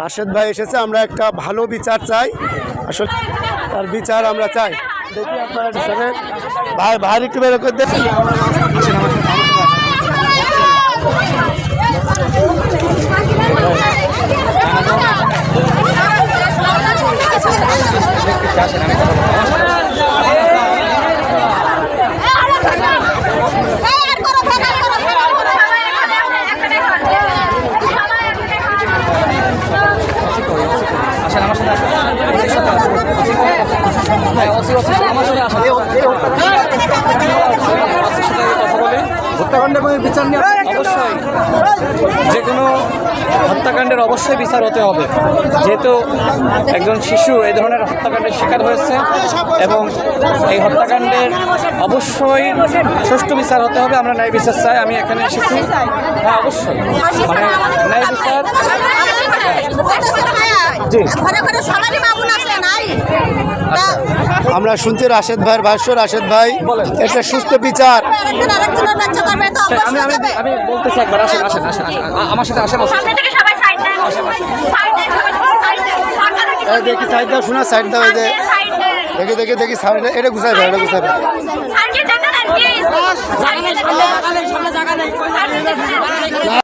রাশেদ ভাই এসেছে, আমরা একটা ভালো বিচার চাই। আসলে তার বিচার আমরা চাই। দেখি আপনারা ভাই ভাই, একটু বের করে দেখেন আসেন আমার সাথে আসেন হ্যাঁ, অসি, অসি, আমার সাথে আসেন। অসির সাথে আগে কথা বলি। হত্যাকাণ্ডের কোনো বিচার নিয়ে অবশ্যই যে কোনো হত্যাকাণ্ডের অবশ্যই বিচার হতে হবে। যেহেতু একজন শিশু এই ধরনের হত্যাকাণ্ডের শিকার হয়েছে এবং এই হত্যাকাণ্ডের অবশ্যই সুষ্ঠু বিচার হতে হবে। আমরা ন্যায় বিচার চাই আমি এখানে এসেছি। হ্যাঁ অবশ্যই। মানে ন্যায় বিচার জি। আমরা শুনছি রাশেদ ভাইয়ের ভাষ্য রাশেদ ভাই। একটা সুস্থ বিচার। আরেকজন আরেকজনের বাচ্চা করবে তো আমি আমি অবশ্যই যাবে একবার আসেন আসেন আসেন আসেন। আমার সাথে আসেন দেখি সাইড দাও শোনা সাইড দাও এই যে। দেখি দেখি দেখি সাইড এটা গুছাই ভাই এটা গুছাই ভাই